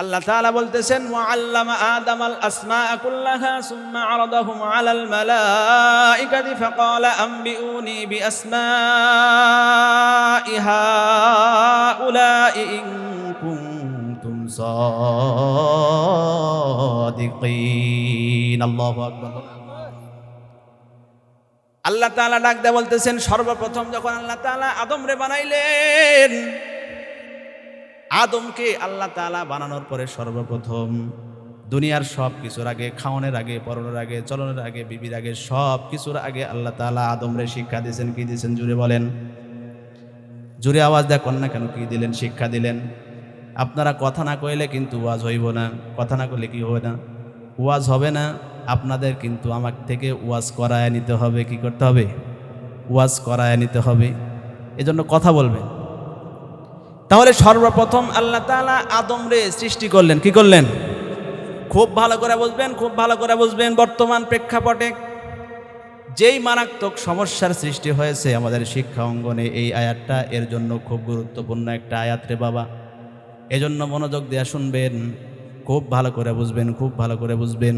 আল্লাহ তাআলা বলতেছেন ওয়াল্লামা আদম আল আসমা কুল্লাহা সুম্মা আরাদাহুম আলাল মালাইকাতি ফাকালা আম্বিউনি বিআসমাই হাউলাই ইন কুনতুম সাদিকিন। আল্লাহু আকবার। আল্লাহ তাআলা ডাক দেয়া বলতেছেন, সর্বপ্রথম যখন আল্লাহ তাআলা আদম রে বানাইলেন আদমকে আল্লাহ তাআলা বানানোর পরে সর্বপ্রথম দুনিয়ার সব কিছুর আগে খাওয়ানোর আগে, পরনের আগে, চলনের আগে, বিবির আগে সব কিছুর আগে আল্লাহ তাআলা আদমরে শিক্ষা দিয়েছেন। কি দিয়েছেন? জুড়ে বলেন। জুড়ে আওয়াজ দেখুন না কেন? কি দিলেন? শিক্ষা দিলেন। আপনারা কথা না কইলে কিন্তু ওয়াজ হইব না। কথা না করলে কি হবে না? ওয়াজ হবে না। আপনাদের কিন্তু আমার থেকে ওয়াজ করায় নিতে হবে। কি করতে হবে? ওয়াজ করায় নিতে হবে। এজন্য কথা বলবেন। তাহলে সর্বপ্রথম আল্লাহ তাআলা আদম রে সৃষ্টি করলেন, কি করলেন? খুব ভালো করে বুঝবেন, খুব ভালো করে বুঝবেন বর্তমান প্রেক্ষাপটে। যেই মারাত্মক সমস্যার সৃষ্টি হয়েছে আমাদের শিক্ষা অঙ্গনে এই আয়াতটা, এর জন্য খুব গুরুত্বপূর্ণ একটা আয়াত রে বাবা। এজন্য মনোযোগ দেয়া শুনবেন, খুব ভালো করে বুঝবেন, খুব ভালো করে বুঝবেন।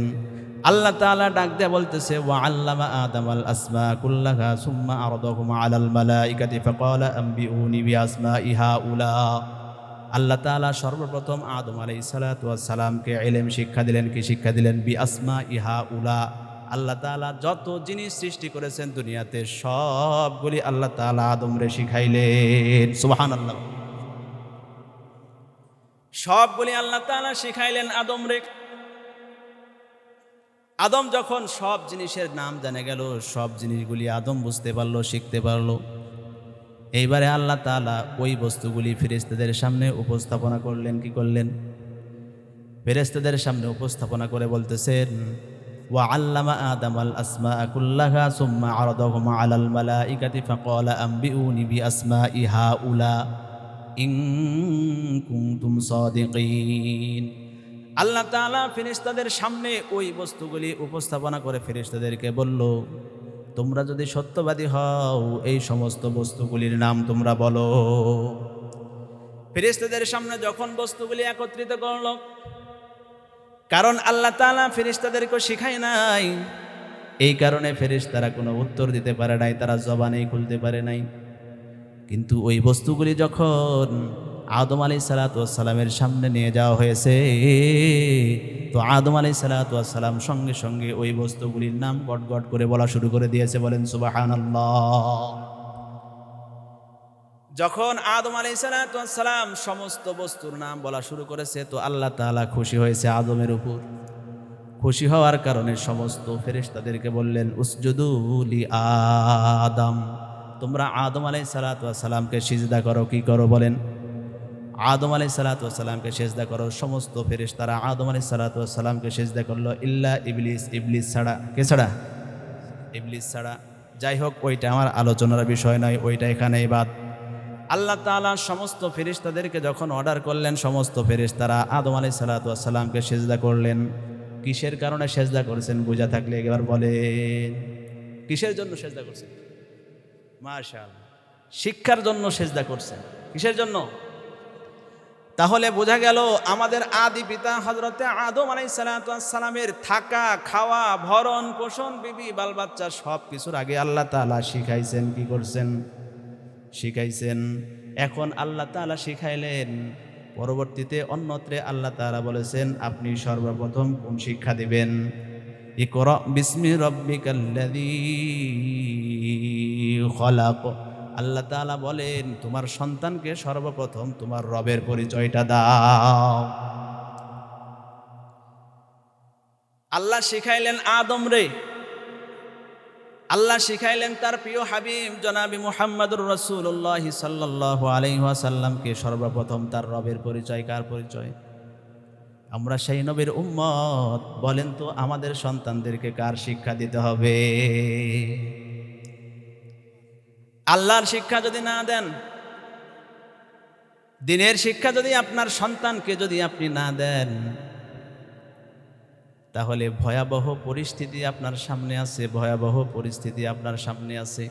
আল্লাহ তাআলা ডাক দেয়া বলতেছে, ওয়া আল্লামা আদম আল আসমা কুল্লাহা সুম্মা আরদাহুম আলাল মালাইকাতি ফাকালা আম্বিউনি বিআসমাই হাউলা আল্লাহ তাআলা সর্বপ্রথম আদম আলাইহিস সালাতু ওয়াস সালামকে ইলম শিক্ষা দিলেন, কি শিক্ষা দিলেন? বিআসমা ইহা উলা। আল্লাহ তাআলা যত জিনিস সৃষ্টি করেছেন দুনিয়াতে সবগুলি আল্লাহ তাআলা আদমরে শিখাইলেন। সুবহানাল্লাহ। সবগুলি আল্লাহ তাআলা শিখাইলেন আদমরে। আদম যখন সব জিনিসের নাম জানে গেল, সব জিনিসগুলি আদম বুঝতে পারল, শিখতে পারল। এইবারে আল্লাহ তাআলা ওই বস্তুগুলি ফেরেশতাদের সামনে উপস্থাপনা করলেন, কি করলেন? ফেরেশতাদের সামনে উপস্থাপনা করে বলতেছেন, ওয়া আল্লামা আদম আল আসমা আল্লাহ তাআলা ফেরেশতাদের সামনে ওই বস্তুগুলি উপস্থাপনা করে ফেরেশতাদেরকে বলল, তোমরা যদি সত্যবাদী হও, এই সমস্ত বস্তুগুলির নাম তোমরা বলো। ফেরেশতাদের সামনে যখন বস্তুগুলি একত্রিত করল, কারণ আল্লাহ তাআলা ফেরেশতাদেরকে শিখায় নাই, এই কারণে ফেরেশতারা কোনো উত্তর দিতে পারে নাই, তারা জবানেই খুলতে পারে নাই। কিন্তু ওই বস্তুগুলি যখন আদম আলি সালাতামের সামনে নিয়ে যাওয়া হয়েছে। তো আদম আলি সালাতাম সঙ্গে সঙ্গে ওই বস্তুগুলির নাম গট গট করে বলা শুরু করে দিয়েছে, বলেন সুবাহান যখন আদম আলি সালাতাম সমস্ত বস্তুর নাম বলা শুরু করেছে, তো আল্লাহ তাআলা খুশি হয়েছে আদমের উপর। খুশি হওয়ার কারণে সমস্ত ফেরেশতাদেরকে বললেন উসজুদুলি আদম। তোমরা আদম আলাই সালাতামকে সিজদা করো, কি করো, বলেন। আদম আলাই সালাতামকে সেজদা করো। সমস্ত ফেরেশ তারা আদম আলাই সালাতামকে সেজদা করল। ইল্লা ইবলিস ইবলিস ছাড়া। কে ছাড়া? ইবলিস ছাড়া। যাই হোক, ওইটা আমার আলোচনার বিষয় নয়, ওইটা এখানেই বাদ। আল্লাহ তাআলা সমস্ত ফেরেশতাদেরকে যখন অর্ডার করলেন, সমস্ত ফেরেশতারা আদম আলাই সালাতামকে সেজদা করলেন। কিসের কারণে সেজদা করেছেন বোঝা থাকলে এবার বলেন। কিসের জন্য সেজদা করছেন? মার্শাল শিক্ষার জন্য সেজদা করছেন। কিসের জন্য? তাহলে বোঝা গেল আমাদের আদি পিতা হজরতে আদম আলাই সালামের থাকা, খাওয়া, ভরণ, পোষণ, বিবি বাল বাচ্চা সব কিছুর আগে আল্লাহ তালা শিখাইছেন, কি করছেন? শিখাইছেন। এখন আল্লাহ তালা শিখাইলেন, পরবর্তীতে অন্যত্রে আল্লাহ তালা বলেছেন, আপনি সর্বপ্রথম কোন শিক্ষা দিবেন? ইকর বিস্মি খলাক। আল্লাহ তাআলা বলেন, তোমার সন্তানকে সর্বপ্রথম তোমার রবের পরিচয়টা দাও। আল্লাহ শিখাইলেন আদম রে। আল্লাহ শিখাইলেন তার প্রিয় হাবিব জনাবি মুহাম্মদুর রসুল্লাহ সাল্লাহ আলাইহাসাল্লামকে সর্বপ্রথম তার রবের পরিচয়, কার পরিচয়? আমরা সেই নবীর উম্মত। বলেন তো, আমাদের সন্তানদেরকে কার শিক্ষা দিতে হবে? আল্লাহর শিক্ষা যদি না দেন, দিনের শিক্ষা যদি আপনার সন্তানকে যদি আপনি না দেন, তাহলে ভয়াবহ পরিস্থিতি আপনার সামনে আছে, ভয়াবহ পরিস্থিতি আপনার সামনে আছে।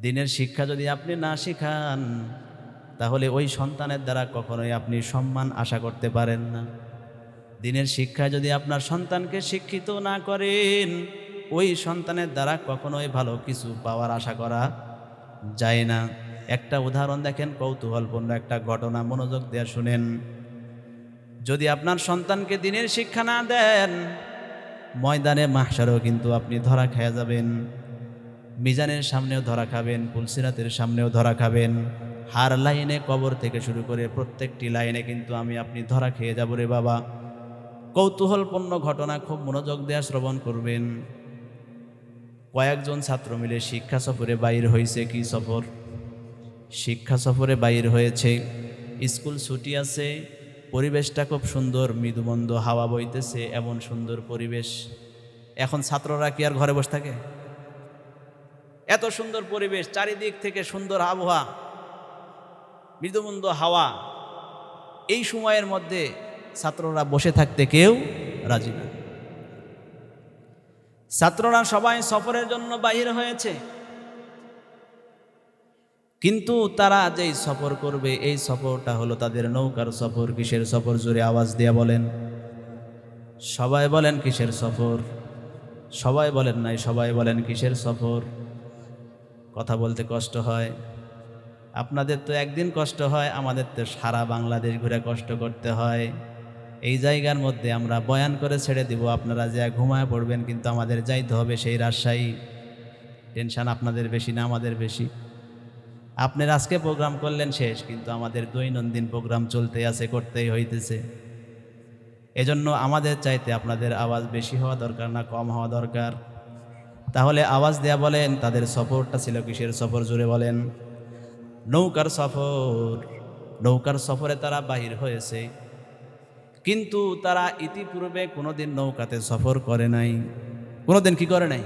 দিনের শিক্ষা যদি আপনি না শিখান, তাহলে ওই সন্তানের দ্বারা কখনোই আপনি সম্মান আশা করতে পারেন না। দিনের শিক্ষা যদি আপনার সন্তানকে শিক্ষিত না করেন ওই সন্তানের দ্বারা কখনোই ভালো কিছু পাওয়ার আশা করা যায় না। একটা উদাহরণ দেখেন, কৌতূহলপূর্ণ একটা ঘটনা, মনোযোগ দেওয়া শুনেন। যদি আপনার সন্তানকে দিনের শিক্ষা না দেন, ময়দানে মাহসারও কিন্তু আপনি ধরা খেয়ে যাবেন। মিজানের সামনেও ধরা খাবেন পুলসিরাতের সামনেও ধরা খাবেন। হার লাইনে কবর থেকে শুরু করে প্রত্যেকটি লাইনে কিন্তু আমি আপনি ধরা খেয়ে যাব রে বাবা। কৌতূহলপূর্ণ ঘটনা, খুব মনোযোগ দেওয়া শ্রবণ করবেন। কয়েকজন ছাত্র মিলে শিক্ষা সফরে বাইর হয়েছে কি সফর? শিক্ষা সফরে বাইর হয়েছে, স্কুল ছুটি আছে, পরিবেশটা খুব সুন্দর, মৃদুমন্দ, হাওয়া বইতেছে, এমন সুন্দর পরিবেশ। এখন ছাত্ররা কি আর ঘরে বসে থাকে? এত সুন্দর পরিবেশ, চারিদিক থেকে সুন্দর আবহাওয়া, মৃদুমন্দ হাওয়া। এই সময়ের মধ্যে ছাত্ররা বসে থাকতে কেউ রাজি না। ছাত্ররা সবাই সফরের জন্য বাহির হয়েছে। কিন্তু তারা যেই সফর করবে, এই সফরটা হলো তাদের নৌকার সফর, কিসের সফর জুড়ে আওয়াজ দিয়া বলেন। সবাই বলেন কিসের সফর? সবাই বলেন নাই, সবাই বলেন কিসের সফর? কথা বলতে কষ্ট হয়। আপনাদের তো একদিন কষ্ট হয়, আমাদের তো সারা বাংলাদেশ ঘুরে কষ্ট করতে হয়। এই জায়গার মধ্যে আমরা বয়ান করে ছেড়ে দিব, আপনারা যা ঘুমায় পড়বেন কিন্তু আমাদের যাইতে হবে সেই রাজশাহী। টেনশান আপনাদের বেশি না, আমাদের বেশি। আপনার আজকে প্রোগ্রাম করলেন শেষ, কিন্তু আমাদের দৈনন্দিন প্রোগ্রাম চলতে আছে, করতেই হইতেছে। এজন্য আমাদের চাইতে আপনাদের আওয়াজ বেশি হওয়া দরকার না, কম হওয়া দরকার। তাহলে আওয়াজ দেয়া বলেন, তাদের সফরটা ছিল কিসের সফর জুড়ে বলেন। নৌকার সফর, নৌকার সফরে তারা বাহির হয়েছে। কিন্তু তারা ইতিপূর্বে কোনোদিন নৌকাতে সফর করে নাই। কোনোদিন কি করে নাই?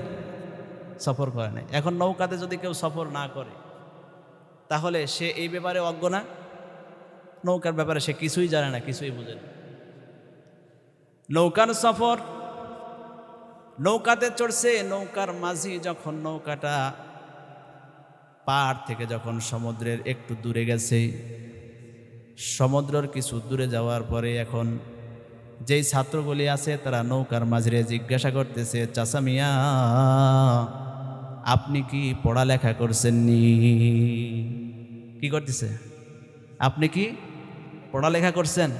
সফর করে নাই। এখন নৌকাতে যদি কেউ সফর না করে, তাহলে সে এই ব্যাপারে অজ্ঞ না? নৌকার ব্যাপারে সে কিছুই জানে না, কিছুই বোঝে না। নৌকার সফর, নৌকাতে চড়ছে, নৌকার মাঝি যখন নৌকাটা পাড় থেকে যখন সমুদ্রের একটু দূরে গেছে সমুদ্রের কিছু দূরে যাওয়ার পরে এখন যেই ছাত্রগুলি আছে তারা নৌকার মাঝরে জিজ্ঞাসা করতেছে, চাচা মিয়া, আপনি কি পড়ালেখা করছেন নি কি করতেছে? আপনি কি পড়ালেখা করছেন?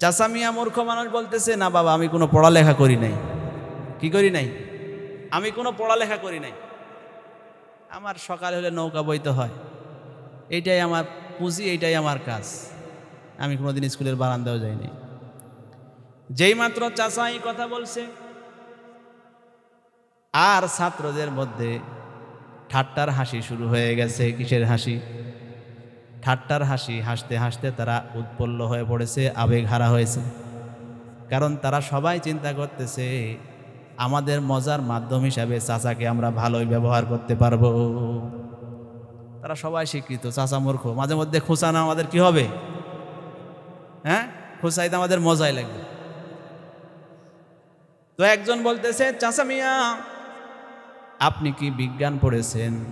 চাচা মিয়া মূর্খ মানুষ বলতেছে, না বাবা, আমি কোনো পড়ালেখা করি নাই। কি করি নাই? আমি কোনো পড়ালেখা করি নাই। আমার সকাল হলে নৌকা বইতে হয়। এইটাই আমার পুঁজি এইটাই আমার কাজ। আমি কোনোদিন স্কুলের বারান্দাও যাইনি। যেই মাত্র চাচা এই কথা বলছে, আর ছাত্রদের মধ্যে ঠাট্টার হাসি শুরু হয়ে গেছে। কিসের হাসি? ঠাট্টার হাসি, হাসতে হাসতে তারা উৎপল্ল হয়ে পড়েছে, আবেগ হারা হয়েছে। কারণ তারা সবাই চিন্তা করতেছে, আমাদের মজার মাধ্যম হিসাবে চাচাকে আমরা ভালোই ব্যবহার করতে পারব। তারা সবাই শিক্ষিত চাচা মূর্খ। মাঝে মধ্যে খোঁচানো আমাদের কি হবে? হ্যাঁ? খোঁচাইতে আমাদের মজাই লাগবে। তো একজন বলতেছে, চাচা মিয়া, আপনি কি বিজ্ঞান পড়েছেন?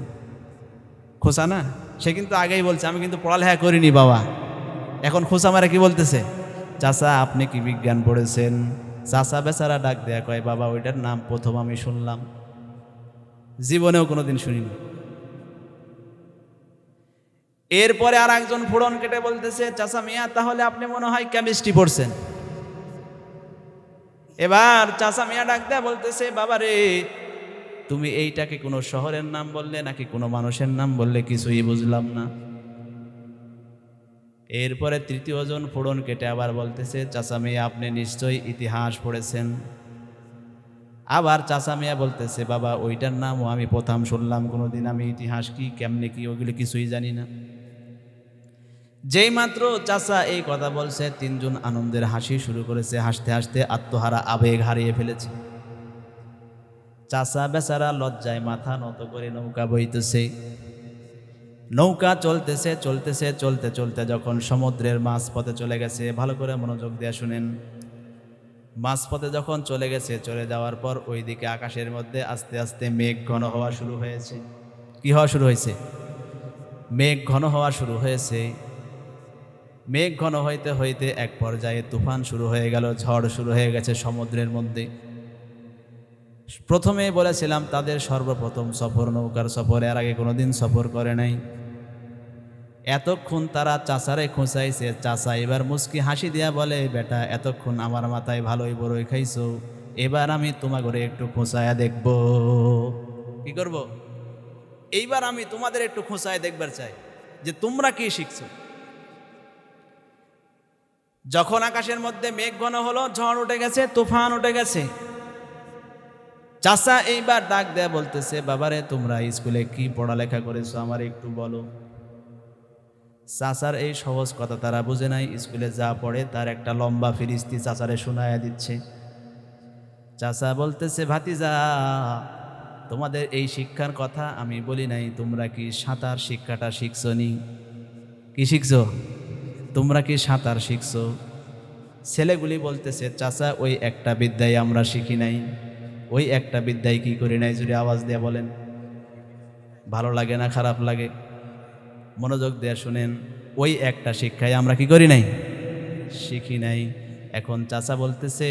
খোসা না সে কিন্তু আগেই বলছে, আমি কিন্তু পড়ালেখা করিনি বাবা। এখন খোসা মারা কি বলতেছে? চাচা, আপনি কি বিজ্ঞান পড়েছেন? চাচা বেচারা ডাক দেয়া কয়, বাবা, ওইটার নাম প্রথম আমি শুনলাম। জীবনেও কোনোদিন শুনিনি। এরপরে আর একজন ফুড়ন কেটে বলতেছে, চাচা মিয়া, তাহলে আপনি মনে হয় কেমিস্ট্রি পড়ছেন? এবার চাচা মিয়া ডাক দেয়া বলতেছে বাবা রে তুমি এইটাকে কোনো শহরের নাম বললে নাকি কোনো মানুষের নাম বললে কিছুই বুঝলাম না? এরপরে তৃতীয় জন ফোড়ন কেটে আবার বলতেছে, চাচা মিয়া, আপনি নিশ্চয়ই ইতিহাস পড়েছেন। আবার চাচা মিয়া বলতেছে, বাবা, ওইটার নামও আমি প্রথম শুনলাম কোনোদিন। আমি ইতিহাস কি, কেমনে কি, ওগুলো কিছুই জানি না। যেই মাত্র চাচা এই কথা বলছে, তিনজন আনন্দের হাসি শুরু করেছে, হাসতে হাসতে আত্মহারা আবেগ হারিয়ে ফেলেছে। চাচা বেচারা লজ্জায় মাথা নত করে নৌকা বইতেছে। নৌকা চলতেছে চলতেছে, চলতে চলতে যখন সমুদ্রের মাছ পথে চলে গেছে, ভালো করে মনোযোগ দিয়ে শুনেন। মাছ পথে যখন চলে গেছে, চলে যাওয়ার পর ওইদিকে আকাশের মধ্যে আস্তে আস্তে মেঘ ঘন হওয়া শুরু হয়েছে। কি হওয়া শুরু হয়েছে? মেঘ ঘন হওয়া শুরু হয়েছে। মেঘ ঘন হইতে হইতে এক পর্যায়ে তুফান শুরু হয়ে গেল, ঝড় শুরু হয়ে গেছে সমুদ্রের মধ্যে। প্রথমে বলেছিলাম, তাদের সর্বপ্রথম সফর, নৌকার সফর, এর আগে কোনোদিন সফর করে নাই। এতক্ষণ তারা চাচারে খুঁচাইছে, চাচা এবার মুস্কি হাসি দিয়া বলে, বেটা, এতক্ষণ আমার মাথায় ভালোই বড়ই খাইছো, এবার আমি তোমার ঘরে একটু খোঁচায়া দেখব। কি করব? এইবার আমি তোমাদের একটু খোঁচায় দেখবার চাই, যে তোমরা কি শিখছো? যখন আকাশের মধ্যে মেঘ ঘন হলো, ঝড় উঠে গেছে, তুফান উঠে গেছে। চাচা এইবার ডাক দেয়া বলতেছে, বাবারে, তোমরা স্কুলে কি পড়ালেখা করেছ আমার একটু বলো। চাচার এই সহজ কথা তারা বুঝে নাই, স্কুলে যা পড়ে তার একটা লম্বা ফিরিস্তি চাচারে শোনায়া দিচ্ছে। চাচা বলতেছে, ভাতিজা, তোমাদের এই শিক্ষার কথা আমি বলি নাই, তোমরা কি সাঁতার শিক্ষাটা শিখছো নি? কি শিখছো? তোমরা কি সাঁতার শিখছো? ছেলেগুলি বলতেছে, চাচা, ওই একটা বিদ্যায় আমরা শিখি নাই। ওই একটা বিদ্যায় কি করি নাই? যদি আওয়াজ দিয়ে বলেন, ভালো লাগে না, খারাপ লাগে। মনোযোগ দিয়ে শুনেন, ওই একটা শিক্ষায় আমরা কি করি নাই? শিখি নাই। এখন চাচা বলতেছে,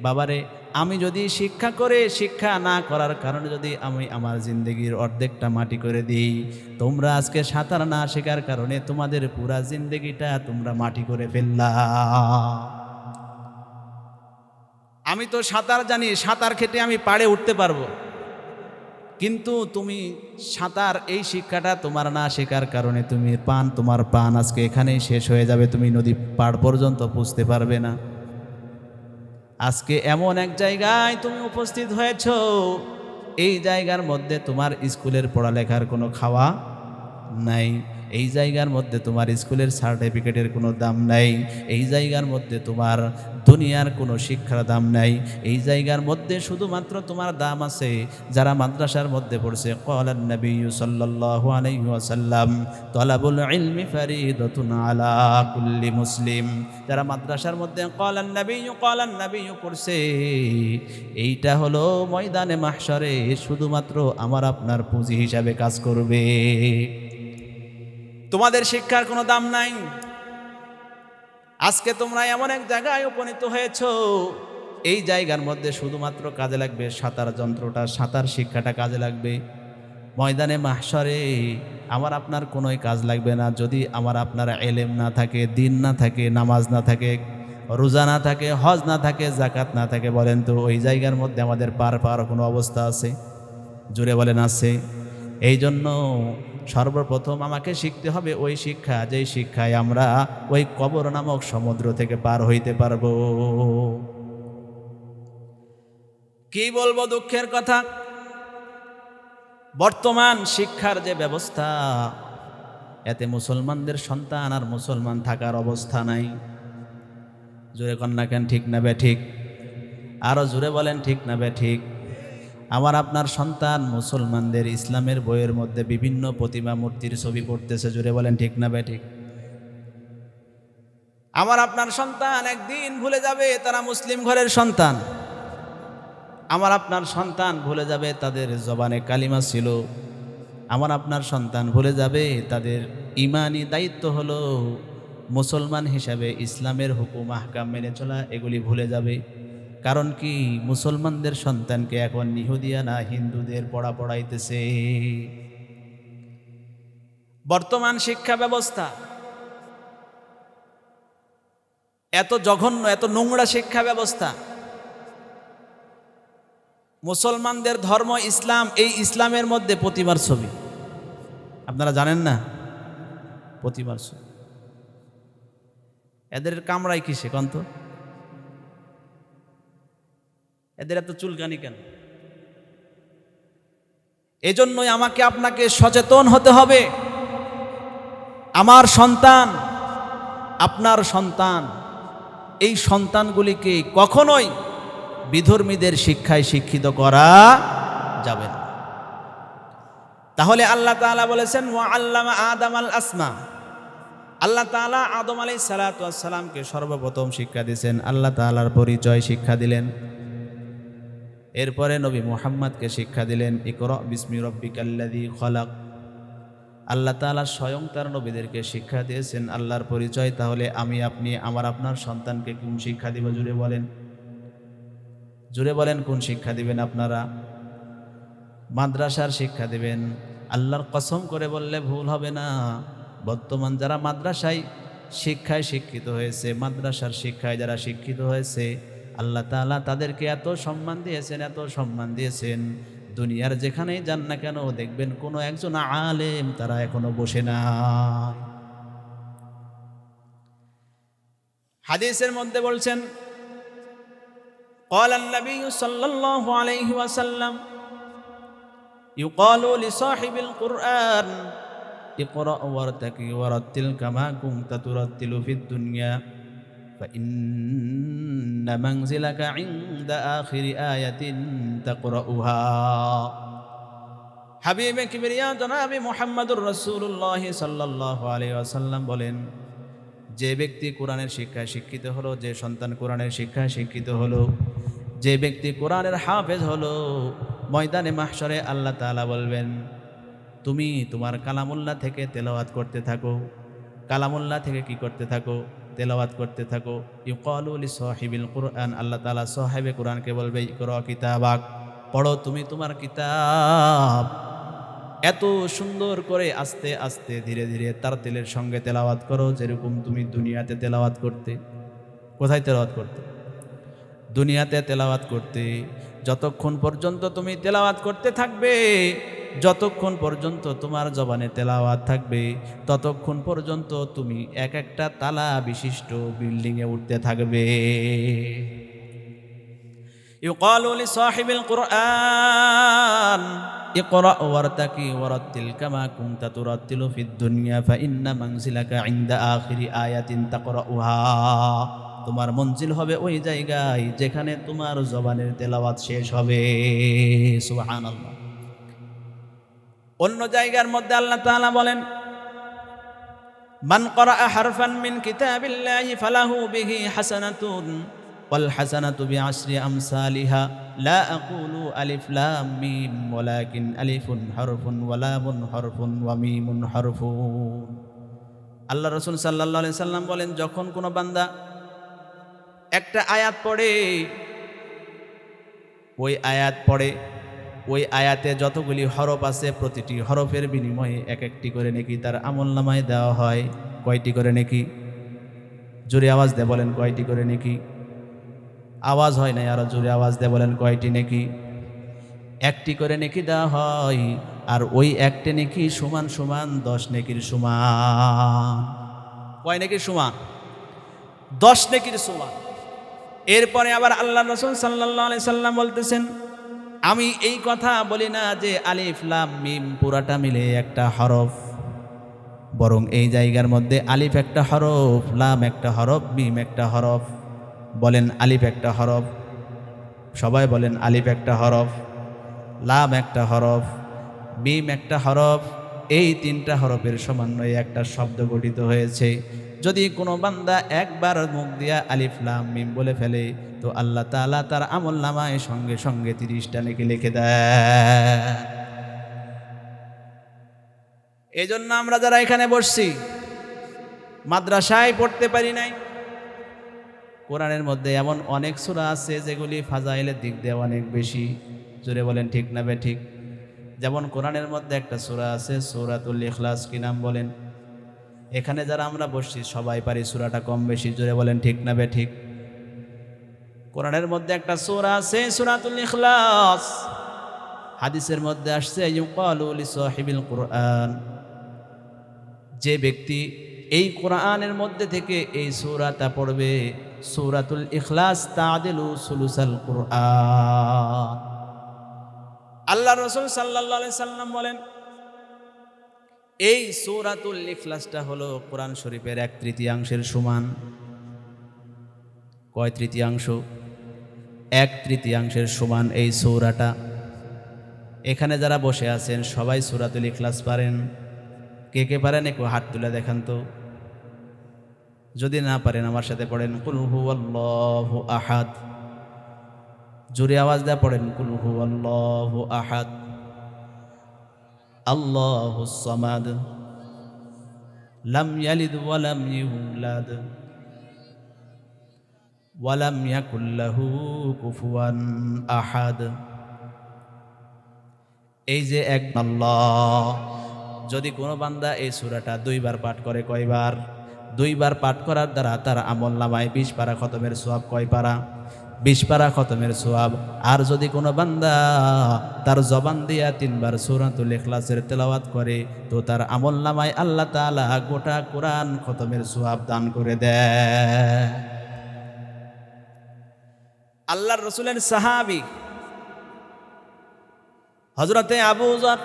বাবারে আমি যদি শিক্ষা করে শিক্ষা না করার কারণে যদি আমি আমার জিন্দগির অর্ধেকটা মাটি করে দিই, তোমরা আজকে সাঁতার না শেখার কারণে তোমাদের পুরা জিন্দগিটা তোমরা মাটি করে ফেললা। আমি তো সাঁতার জানি, সাঁতার খেটে আমি পাড়ে উঠতে পারব। কিন্তু তুমি সাঁতার, এই শিক্ষাটা তোমার না শেখার কারণে তুমি পান, তোমার পান আজকে এখানেই শেষ হয়ে যাবে, তুমি নদী পাড় পর্যন্ত পুষতে পারবে না। আজকে এমন এক জায়গায় তুমি উপস্থিত হয়েছ। এই জায়গার মধ্যে তোমার স্কুলের পড়ালেখার কোনো খাওয়া নাই। এই জায়গার মধ্যে তোমার স্কুলের সার্টিফিকেটের কোনো দাম নাই। এই জায়গার মধ্যে তোমার দুনিয়ার কোনো শিক্ষার দাম নাই। এই জায়গার মধ্যে শুধুমাত্র তোমার দাম আছে, যারা মাদ্রাসার মধ্যে পড়ছে। কলান নবী ওয়াসাল্লাম, তলাবুল ইলমি ফারিদাতুন আলা কুল্লি মুসলিম। যারা মাদ্রাসার মধ্যে কলান নবী কলান নবী পড়ছে, এইটা হলো ময়দানে মাহশরে শুধুমাত্র আমার আপনার পুঁজি হিসাবে কাজ করবে। তোমাদের শিক্ষার কোনো দাম নাই। আজকে তোমরা এমন এক জায়গায় উপনীত হয়েছ, এই জায়গার মধ্যে শুধুমাত্র কাজে লাগবে সাঁতার যন্ত্রটা, সাঁতার শিক্ষাটা কাজে লাগবে। ময়দানে মাহসরে আমার আপনার কোনোই কাজ লাগবে না। যদি আমার আপনার এলেম না থাকে, দিন না থাকে, নামাজ না থাকে, রোজা না থাকে, হজ না থাকে জাকাত না থাকে, বলেন তো, ওই জায়গার মধ্যে আমাদের পার পাওয়ার কোনো অবস্থা আছে? জুড়ে বলেন, আছে। এই জন্য সর্বপ্রথম আমাকে শিখতে হবে ওই শিক্ষা, যেই শিক্ষায় আমরা ওই কবর নামক সমুদ্র থেকে পার হইতে পারব। কি বলব দুঃখের কথা? বর্তমান শিক্ষার যে ব্যবস্থা, এতে মুসলমানদের সন্তান আর মুসলমান থাকার অবস্থা নাই। জোরে কন্যা কেন ঠিক না বে ঠিক? আরও জোরে বলেন ঠিক না বে ঠিক। আমার আপনার সন্তান মুসলমানদের ইসলামের বইয়ের মধ্যে বিভিন্ন প্রতিমা মূর্তির ছবি পড়তেছে জুড়ে বলেন ঠিক না বে ঠিক? আমার আপনার সন্তান একদিন ভুলে যাবে তারা মুসলিম ঘরের সন্তান। আমার আপনার সন্তান ভুলে যাবে তাদের জবানে কালিমা ছিল। আমার আপনার সন্তান ভুলে যাবে তাদের ইমানি দায়িত্ব হলো মুসলমান হিসাবে ইসলামের হুকুম, আহকাম মেনে চলা, এগুলি ভুলে যাবে। কারণ কি মুসলমানদের সন্তানকে এখন নিহুদিয়া না হিন্দুদের পড়া পড়াইতেছে। বর্তমান শিক্ষা ব্যবস্থা এত জঘন্য, এত নোংরা শিক্ষা ব্যবস্থা। মুসলমানদের ধর্ম ইসলাম, এই ইসলামের মধ্যে প্রতিমার ছবি। আপনারা জানেন না? প্রতিমার ছবি। এদের কামড়াই কিসে, কন্ত? এদের এত চুলকানি কেন? এজন্যই আমাকে আপনাকে সচেতন হতে হবে। আমার সন্তান, আপনার সন্তান, এই সন্তানগুলিকে কখনোই বিধর্মীদের শিক্ষায় শিক্ষিত করা যাবে না। তাহলে আল্লাহ তাআলা বলেছেন ওয়া আল্লামা আদম আল আসমা। আল্লাহ তাআলা আদম আলাই সালাতামকে সর্বপ্রথম শিক্ষা দিয়েছেন। আল্লাহ তাআলার পরিচয় শিক্ষা দিলেন। এরপরে নবী মুহাম্মদকে শিক্ষা দিলেন, ইকর বিসমি রব্বিকাল্লাদি খলাক। আল্লাহ তাআলা স্বয়ং তার নবীদেরকে শিক্ষা দিয়েছেন, আল্লাহর পরিচয়, তাহলে আমি আপনি আমার আপনার সন্তানকে কোন শিক্ষা দিব? জুড়ে বলেন। জুড়ে বলেন, কোন শিক্ষা দিবেন আপনারা? মাদ্রাসার শিক্ষা দিবেন। আল্লাহর কসম করে বললে ভুল হবে না। বর্তমান যারা মাদ্রাসায় শিক্ষায় শিক্ষিত হয়েছে, মাদ্রাসার শিক্ষায় যারা শিক্ষিত হয়েছে আল্লাহ তাআলা তাদেরকে এত সম্মান দিয়েছেন এত সম্মান দিয়েছেন দুনিয়ার যেখানেই যান না কেন দেখবেন কোনো একজন আলেম তারা এখনো বসে না হাদিসের মধ্যে বলছেন قال النبي صلى الله عليه وسلم يقال لصاحب القرآن اقرأ وارتقي ورتل كما كنت ترتل في الدنيا فإن منزلك عند آخر آية تقرأها হাবিবে কিবরিয়া জনাবি মোহাম্মদুর রসুল্লাহ সাল্লাহ আলী আসাল্লাম বলেন যে ব্যক্তি কোরআনের শিক্ষায় শিক্ষিত হলো যে সন্তান কোরআনের শিক্ষায় শিক্ষিত হলো যে ব্যক্তি কোরআনের হাফেজ হলো ময়দানে মাহসরে আল্লাহ তাআলা বলবেন তুমি তোমার কালামুল্লাহ থেকে তেলাওয়াত করতে থাকো কালামুল্লাহ থেকে কি করতে থাকো তেলাওয়াত করতে থাকো। ইউকালুল সাহিবিল কোরআন, আল্লাহ তালা সাহেবে কোরআনকে বলবে, ইকরা কিতাবাক, পড়ো তুমি তোমার কিতাব। এত সুন্দর করে আস্তে আস্তে ধীরে ধীরে তার তেলের সঙ্গে তেলাওয়াত করো, যেরকম তুমি দুনিয়াতে তেলাওয়াত করতে। কোথায় তেলাওয়াত করতে? দুনিয়াতে তেলাওয়াত করতে। যতক্ষণ পর্যন্ত তুমি তেলাওয়াত করতে থাকবে যতক্ষণ পর্যন্ত তোমার জবানে তেলাওয়াত থাকবে ততক্ষণ পর্যন্ত তুমি এক একটা তালা বিশিষ্ট বিল্ডিংয়ে উঠতে থাকবে يقال لصاحب القرآن اقرأ وارتقي ورتل كما كنت ترتل في الدنيا فإن منزلك عند آخر آية تقرأها তোমার মঞ্জিল হবে ওই জায়গায় যেখানে তোমার জবানের তেলাওয়াত শেষ হবে সুবহানাল্লাহ অন্য জায়গার মধ্যে আল্লাহ তাআলা বলেন, মান করা হারফান মিন কিতাবিল্লাহি ফালাহু বিহি হাসানাতুন ওয়াল হাসানাতু বিআশরি আমসালিহা লা আকুলু আলিফ লাম মিম ওয়ালাকিন আলিফুন হরফুন ওয়া লামুন হরফুন ওয়া হরফুন। আল্লাহ রাসূল সাল্লাল্লাহু আলাইহি সাল্লাম বলেন, যখন কোনো বান্দা একটা আয়াত পড়ে, ওই আয়াত পড়ে ওই আয়াতে যতগুলি হরফ আছে, প্রতিটি হরফের বিনিময়ে এক একটি করে নাকি তার আমল নামায় দেওয়া হয়। কয়টি করে নাকি? জোরে আওয়াজ দেয় বলেন, কয়টি করে নাকি? আওয়াজ হয় নাই, আরও জোরে আওয়াজ দেয় বলেন, কয়টি নাকি? একটি করে নেকি দেওয়া হয়, আর ওই একটি নেকি সমান সমান দশ নেকির সমান। কয় নেকির সমান? দশ নেকির সমান। এরপরে আবার আল্লাহ রসুল সাল্লাহ সাল্লাম বলতেছেন আমি এই কথা বলি না যে আলিফ, লাম, মিম পুরাটা মিলে একটা হরফ। বরং এই জায়গার মধ্যে আলিফ একটা হরফ, লাম একটা হরফ, মিম একটা হরফ। বলেন আলিফ একটা হরফ। সবাই বলেন আলিফ একটা হরফ, লাম একটা হরফ, মিম একটা হরফ। এই তিনটা হরফের সমন্বয়ে একটা শব্দ গঠিত হয়েছে। যদি কোনো বান্দা একবার মুখ দিয়া আলিফ, লাম, মিম বলে ফেলে তো আল্লাহ তাআলা তার আমল নামায় সঙ্গে সঙ্গে তিরিশটা নাকি লিখে দেয়। এই জন্য আমরা যারা এখানে বসছি, মাদ্রাসায় পড়তে পারি নাই। কোরআনের মধ্যে এমন অনেক সূরা আছে যেগুলি ফাজাইলের দিক দিয়ে অনেক বেশি। জোরে বলেন, ঠিক না ঠিক? যেমন কোরআনের মধ্যে একটা সূরা আছে, সূরাতুল ইখলাস কি নাম বলেন? এখানে যারা আমরা বসছি, সবাই পারি সূরাটা কম বেশি, জোরে বলেন, ঠিক না ঠিক? কোরআনের মধ্যে একটা সূরা আছে, সূরাতুল ইখলাস। হাদিসের মধ্যে আসছে, ইউকালু লিসাহিবিল কোরআন। যে ব্যক্তি এই কোরআনের মধ্যে থেকে এই সূরাটা পড়বে, সূরাতুল ইখলাস তাদিলু সুলুসাল কোরআন। আল্লাহ রসুল আলাইহি সাল্লাম বলেন, এই সূরাতুল ইখলাসটা হলো কোরআন শরীফের এক তৃতীয়াংশের সমান। কয় তৃতীয়াংশ? এক তৃতীয়াংশের সমান এই সৌরাটা। এখানে যারা বসে আছেন, সবাই সূরাতুল ইখলাস পারেন। কে কে পারেন একটু হাত তুলে দেখান তো। যদি না পারেন আমার সাথে পড়েন কুলহু আল্লাহ আহাদ। জোরে আওয়াজ দেয়া পড়েন কুলহু আল্লাহ আহাদ। আল্লাহ সামাদ। লাম ইয়ালিদ ওয়ালাম ইউলাদ। ওয়ালাম ইয়াকুল্লাহু কুফুয়ান আহাদ। এই যে এক আল্লাহ, যদি কোনো বান্দা এই সূরাটা দুইবার পাঠ করে কয়বার? দুইবার পাঠ করার দ্বারা তার আমল নামায় বিশ পারা খতমের সোয়াব কয় পারা? বিশ পারা খতমের সোয়াব। আর যদি কোনো বান্দা তার জবান দিয়া তিনবার সুরাতুল ইখলাসের তেলাওয়াত করে, তো তার আমল নামায় আল্লাহ তাআলা গোটা কোরআন খতমের সোয়াব দান করে দেয়। আল্লাহর রসুলের সাহাবি। হজরতে আবু জর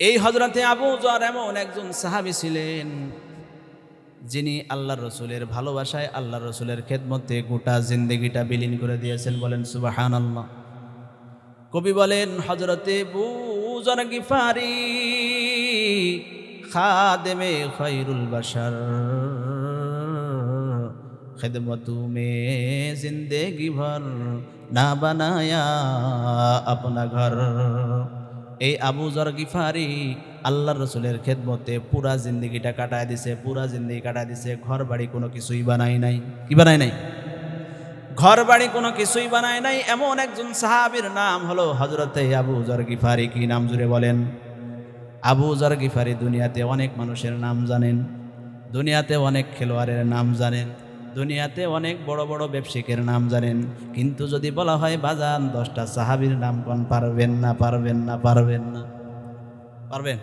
এই হজরতে আবু জর এমন একজন সাহাবি ছিলেন, যিনি আল্লাহর রসুলের ভালোবাসায় আল্লাহর রসুলের খেদমতে গোটা জিন্দেগিটা বিলীন করে দিয়েছেন বলেন সুবাহান আল্লাহ কবি বলেন হজরতে বুজর গিফারি খাদেমে খৈরুল বাসার খেদমতু মে জিন্দেগি ভর না বানায়া আপনা ঘর। এই আবু জর গিফারি আল্লাহ রসুলের খেদমতে পুরা জিন্দগিটা কাটায় দিছে, পুরা জিন্দগি কাটায় দিছে ঘর বাড়ি কোনো কিছুই বানাই নাই। কি বানাই নাই? ঘর বাড়ি কোনো কিছুই বানায় নাই। এমন একজন সাহাবীর নাম হলো হজরতে আবু জর গিফারি। কি নাম জুড়ে বলেন? আবু জর গিফারি দুনিয়াতে অনেক মানুষের নাম জানেন, দুনিয়াতে অনেক খেলোয়াড়ের নাম জানেন। দুনিয়াতে অনেক বড় বড় ব্যবসায়িকের নাম জানেন। কিন্তু যদি বলা হয় বাজান, দশটা সাহাবির নাম কোন পারবেন না পারবেন না পারবেন না? পারবেন?